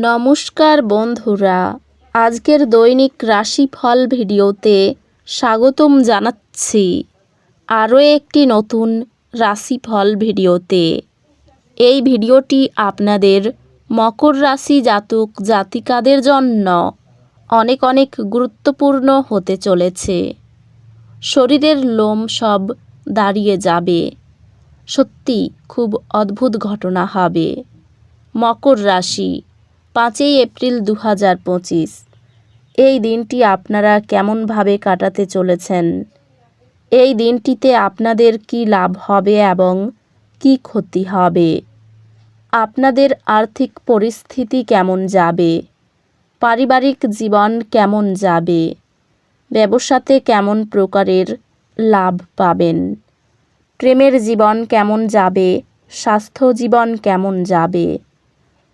নমস্কার বন্ধুরা, আজকের দৈনিক রাশিফল ভিডিওতে স্বাগতম জানাচ্ছি আরও একটি নতুন রাশিফল ভিডিওতে। এই ভিডিওটি আপনাদের মকর রাশি জাতক জাতিকাদের জন্য অনেক অনেক গুরুত্বপূর্ণ হতে চলেছে। শরীরের লোম সব দাঁড়িয়ে যাবে। সত্যি খুব অদ্ভুত ঘটনা হবে। মকর রাশি পাঁচই এপ্রিল দু হাজার পঁচিশ। এই দিনটি আপনারা কেমনভাবে কাটাতে চলেছেন? এই দিনটিতে আপনাদের কি লাভ হবে এবং কি ক্ষতি হবে? আপনাদের আর্থিক পরিস্থিতি কেমন যাবে? পারিবারিক জীবন কেমন যাবে? ব্যবসাতে কেমন প্রকারের লাভ পাবেন? প্রেমের জীবন কেমন যাবে? স্বাস্থ্য জীবন কেমন যাবে?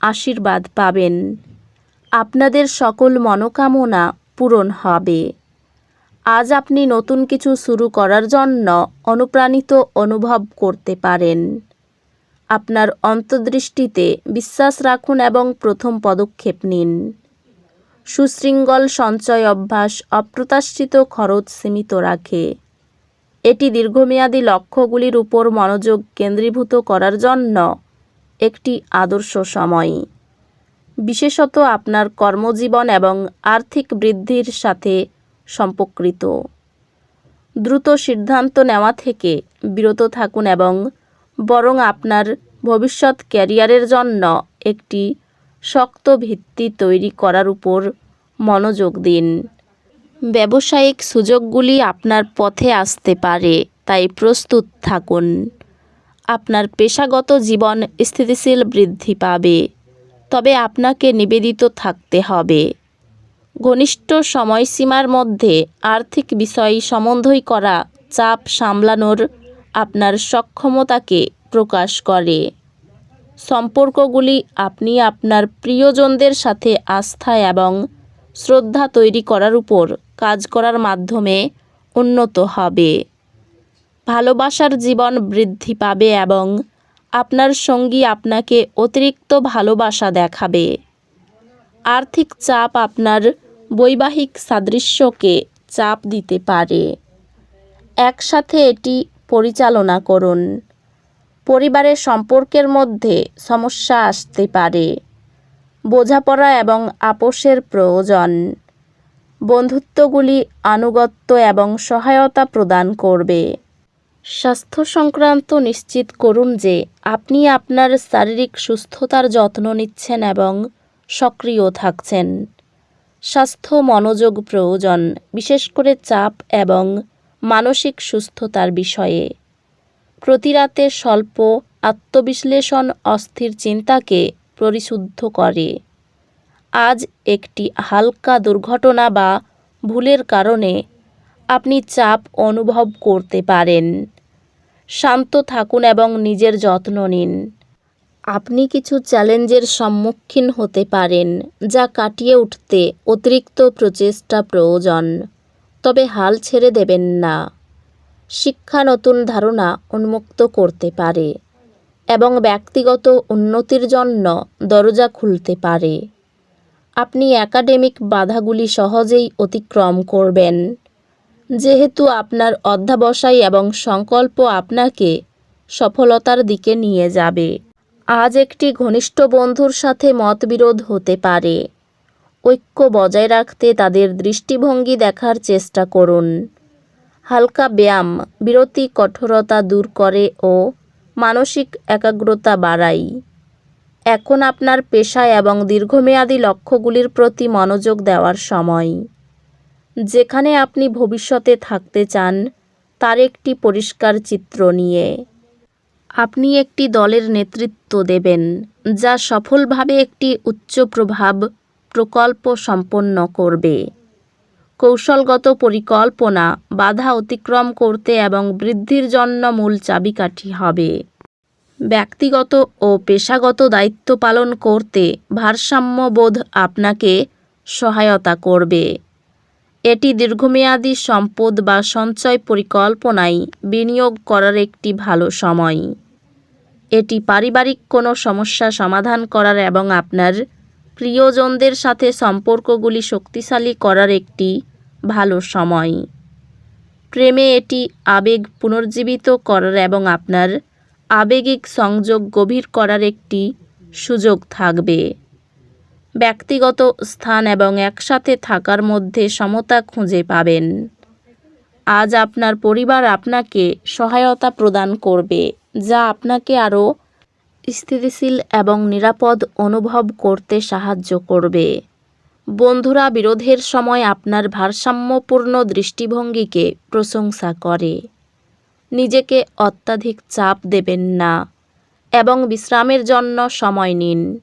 আশীর্বাদ পাবেন। আপনাদের সকল মনোকামনা পূরণ হবে। আজ আপনি নতুন কিছু শুরু করার জন্য অনুপ্রাণিত অনুভব করতে পারেন। আপনার অন্তর্দৃষ্টিতে বিশ্বাস রাখুন এবং প্রথম পদক্ষেপ নিন। সুশৃঙ্গল সঞ্চয় অভ্যাস অপ্রত্যাশিত খরচ সীমিত রাখে। এটি দীর্ঘমেয়াদী লক্ষ্যগুলির উপর মনোযোগ কেন্দ্রীভূত করার জন্য একটি আদর্শ সময়। বিশেষত আপনার কর্মজীবন এবং আর্থিক বৃদ্ধির সাথে সম্পর্কিত। দ্রুত সিদ্ধান্ত নেওয়া থেকে বিরত থাকুন এবং বরং আপনার ভবিষ্যৎ ক্যারিয়ারের জন্য একটি শক্ত ভিত্তি তৈরি করার উপর মনোযোগ দিন। ব্যবসায়িক সুযোগগুলি আপনার পথে আসতে পারে, তাই প্রস্তুত থাকুন। আপনার পেশাগত জীবন স্থিতিশীল বৃদ্ধি পাবে। তবে আপনাকে নিবেদিত থাকতে হবে। ঘনিষ্ঠ সময়সীমার মধ্যে আর্থিক বিষয় সমন্বয় করা চাপ সামলানোর আপনার সক্ষমতাকে প্রকাশ করে। সম্পর্কগুলি আপনি আপনার প্রিয়জনদের সাথে আস্থা এবং শ্রদ্ধা তৈরি করার উপর কাজ করার মাধ্যমে উন্নত হবে। ভালোবাসার জীবন বৃদ্ধি পাবে এবং আপনার সঙ্গী আপনাকে অতিরিক্ত ভালোবাসা দেখাবে। আর্থিক চাপ আপনার বৈবাহিক সাদৃশ্যকে চাপ দিতে পারে। একসাথে এটি পরিচালনা করুন। পরিবারের সম্পর্কের মধ্যে সমস্যা আসতে পারে। বোঝাপড়া এবং আপোষের প্রয়োজন। বন্ধুত্বগুলি আনুগত্য এবং সহায়তা প্রদান করবে। স্বাস্থ্য সংক্রান্ত নিশ্চিত করুন যে আপনি আপনার শারীরিক সুস্থতার যত্ন নিচ্ছেন এবং সক্রিয় থাকছেন। স্বাস্থ্য মনোযোগ প্রয়োজন, বিশেষ করে চাপ এবং মানসিক সুস্থতার বিষয়ে। প্রতিরাতে স্বল্প আত্মবিশ্লেষণ অস্থির চিন্তাকে পরিশুদ্ধ করে। আজ একটি হালকা দুর্ঘটনা বা ভুলের কারণে আপনি চাপ অনুভব করতে পারেন। শান্ত থাকুন এবং নিজের যত্ন নিন। আপনি কিছু চ্যালেঞ্জের সম্মুখীন হতে পারেন, যা কাটিয়ে উঠতে অতিরিক্ত প্রচেষ্টা প্রয়োজন, তবে হাল ছেড়ে দেবেন না। শিক্ষা নতুন ধারণা উন্মুক্ত করতে পারে এবং ব্যক্তিগত উন্নতির জন্য দরজা খুলতে পারে। আপনি একাডেমিক বাধাগুলি সহজেই অতিক্রম করবেন। যেহেতু আপনার অধ্যাবসায় এবং সংকল্প আপনাকে সফলতার দিকে নিয়ে যাবে। আজ একটি ঘনিষ্ঠ বন্ধুর সাথে মতবিরোধ হতে পারে। ঐক্য বজায় রাখতে তাদের দৃষ্টিভঙ্গি দেখার চেষ্টা করুন। হালকা ব্যায়াম বিরতি, কঠোরতা দূর করে ও মানসিক একাগ্রতা বাড়ায় এখন আপনার পেশা এবং দীর্ঘমেয়াদী লক্ষ্যগুলির প্রতি মনোযোগ দেওয়ার সময়। যেখানে আপনি ভবিষ্যতে থাকতে চান, তার একটি পরিষ্কার চিত্র নিয়ে। আপনি একটি দলের নেতৃত্ব দেবেন, যা সফলভাবে একটি উচ্চ প্রভাব প্রকল্প সম্পন্ন করবে। কৌশলগত পরিকল্পনা বাধা অতিক্রম করতে এবং বৃদ্ধির জন্য মূল চাবিকাঠি হবে। ব্যক্তিগত ও পেশাগত দায়িত্ব পালন করতে ভারসাম্যবোধ আপনাকে সহায়তা করবে। এটি দীর্ঘমেয়াদী সম্পদ বা সঞ্চয় পরিকল্পনায় বিনিয়োগ করার একটি ভালো সময়। এটি পারিবারিক কোনো সমস্যা সমাধান করার এবং আপনার প্রিয়জনদের সাথে সম্পর্কগুলি শক্তিশালী করার একটি ভালো সময়। প্রেমে এটি আবেগ পুনর্জীবিত করার এবং আপনার আবেগিক সংযোগ গভীর করার একটি সুযোগ থাকবে। ব্যক্তিগত স্থান এবং একসাথে থাকার মধ্যে সমতা খুঁজে পাবেন। আজ আপনার পরিবার আপনাকে সহায়তা প্রদান করবে, যা আপনাকে আরও স্থিতিশীল এবং নিরাপদ অনুভব করতে সাহায্য করবে। বন্ধুরা, বিরোধের সময় আপনার ভারসাম্যপূর্ণ দৃষ্টিভঙ্গিকে প্রশংসা করে। নিজেকে অত্যাধিক চাপ দেবেন না এবং বিশ্রামের জন্য সময় নিন।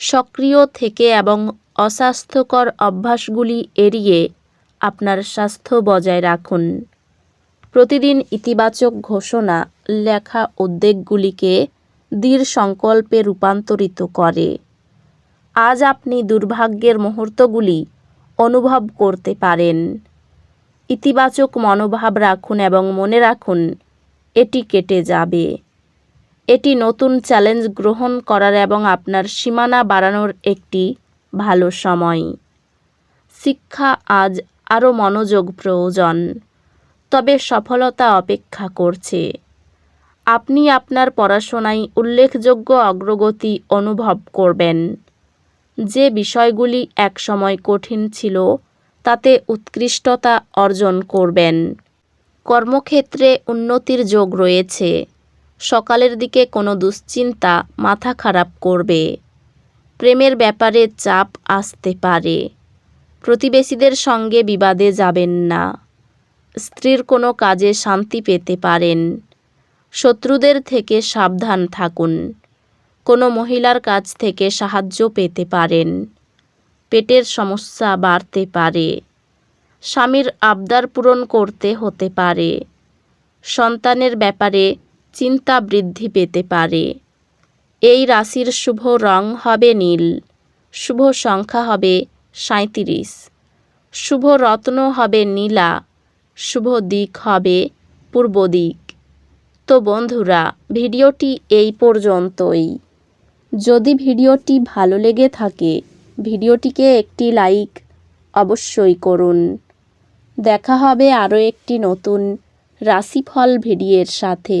সক্রিয় থেকে এবং অস্বাস্থ্যকর অভ্যাসগুলি এড়িয়ে আপনার স্বাস্থ্য বজায় রাখুন। প্রতিদিন ইতিবাচক ঘোষণা, লেখা উদ্বেগগুলিকে দৃঢ় সংকল্পে রূপান্তরিত করে। আজ আপনি দুর্ভাগ্যের মুহূর্তগুলি অনুভব করতে পারেন। ইতিবাচক মনোভাব রাখুন এবং মনে রাখুন, এটি কেটে যাবে। এটি নতুন চ্যালেঞ্জ গ্রহণ করার এবং আপনার সীমানা বাড়ানোর একটি ভালো সময়। শিক্ষা আজ আরও মনোযোগ প্রয়োজন, তবে সফলতা অপেক্ষা করছে। আপনি আপনার পড়াশোনায় উল্লেখযোগ্য অগ্রগতি অনুভব করবেন। যে বিষয়গুলি একসময় কঠিন ছিল, তাতে উৎকৃষ্টতা অর্জন করবেন। কর্মক্ষেত্রে উন্নতির যোগ রয়েছে। সকালের দিকে কোনো দুশ্চিন্তা মাথা খারাপ করবে। প্রেমের ব্যাপারে চাপ আসতে পারে। প্রতিবেশীদের সঙ্গে বিবাদে যাবেন না। স্ত্রীর কোনো কাজে শান্তি পেতে পারেন। শত্রুদের থেকে সাবধান থাকুন। কোনো মহিলার কাছ থেকে সাহায্য পেতে পারেন। পেটের সমস্যা বাড়তে পারে। স্বামীর আবদার পূরণ করতে হতে পারে। সন্তানের ব্যাপারে চিন্তা বৃদ্ধি পেতে পারে। এই রাশির শুভ রং হবে নীল। শুভ সংখ্যা হবে সাঁত্রিশ শুভ রত্ন হবে নীলা। শুভ দিক হবে পূর্ব দিক। তো বন্ধুরা, ভিডিওটি এই পর্যন্তই। যদি ভিডিওটি ভালো লেগে থাকে, ভিডিওটিকে একটি লাইক অবশ্যই করুন। দেখা হবে আরও একটি নতুন রাশিফল ভিডিওর সাথে।